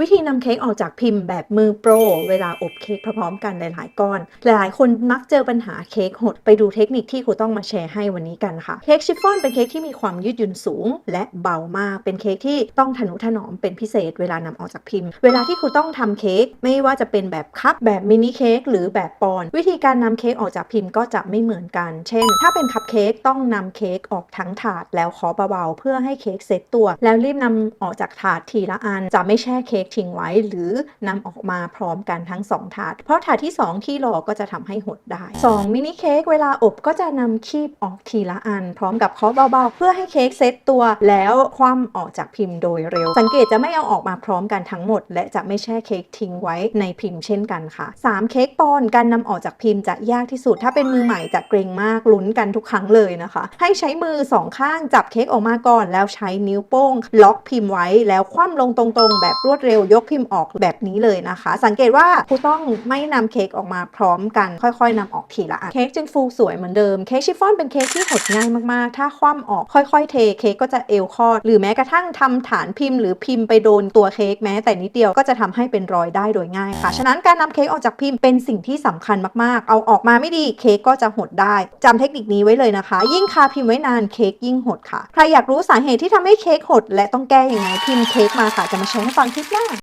วิธีนำเค้กออกจากพิมพ์แบบมือโปร เวลาอบเค้กพร้อมๆกันหลายๆก้อน หลายๆคนมักเจอปัญหาเค้กหด ไปดูเทคนิคที่ครูต้องมาแชร์ให้วันนี้กันค่ะ เค้กชิฟฟ่อนเป็นเค้กที่มีความยืดหยุ่นสูง และเบามาก เป็นเค้กที่ต้องทนุถนอมเป็นพิเศษ เวลานำออกจากพิมพ์ เวลาที่ครูต้องทำเค้กไม่ว่าจะเป็นแบบคัพแบบมินิเค้กหรือแบบปอน วิธีการนำเค้กออกจากพิมพ์ก็จะไม่เหมือนกัน เช่น ถ้าเป็นคัพเค้กต้องนำเค้กออกทั้งถาดแล้วเคาะเบาๆเพื่อให้เค้กเซตตัว แล้วรีบนำออกจากถาดทีละอัน จะไม่แช่เค้กทิ้งไว้หรือนำออกมาพร้อมกันทั้ง 2 ถาด เพราะถาดที่ 2 ที่รอก็จะทำให้หดได้ 2 มินิเค้กเวลาอบก็จะนำคีบออกทีละอัน พร้อมกับเคาะเบาๆ เพื่อให้เค้กเซตตัวแล้วคว่ำออกจากพิมพ์โดยเร็ว สังเกตจะไม่เอาออกมาพร้อมกันทั้งหมด และจะไม่แช่เค้กทิ้งไว้ในพิมพ์เช่นกันค่ะ 3 เค้กปอนการนำออกจากพิมพ์จะยากที่สุด ถ้าเป็นมือใหม่จะเกรงมากลุ้นกันทุกครั้งเลยนะคะ ให้ใช้มือสองข้างจับเค้กออกมาก่อน แล้วใช้นิ้วโป้ง ล็อกพิมพ์ไว้แล้วคว่ำลงตรงๆ แบบรวดเร็วยกพิมพ์ออกแบบนี้เลยนะคะ สังเกตว่าครูต้องไม่นำเค้กออกมาพร้อมกันค่อยๆนำออกทีละอันเค้กจึงฟูสวยเหมือนเดิมเค้กชิฟฟ่อนเป็นเค้กที่หดง่ายมากๆ ถ้าคว่ำออกค่อยๆ เทเค้กก็จะเอวคอด หรือแม้กระทั่งทำฐานพิมพ์ หรือพิมพ์ไปโดนตัวเค้กแม้แต่นิดเดียวก็จะทำให้เป็นรอยได้โดยง่ายค่ะ ฉะนั้นการนำเค้กออกจากพิมพ์เป็นสิ่งที่สำคัญมากๆ เอาออกมาไม่ดีเค้กก็จะหดได้จำเทคนิคนี้ไว้เลยนะคะ ยิ่งคาพิมพ์ไว้นานเค้กยิ่งหดค่ะ ใครอยากรู้สาเหตุที่ทำให้เค้กหด และต้องแก้ยังไงพิมพ์เค้กมาค่ะจะมาแชร์ให้ฟังคลิปหน้า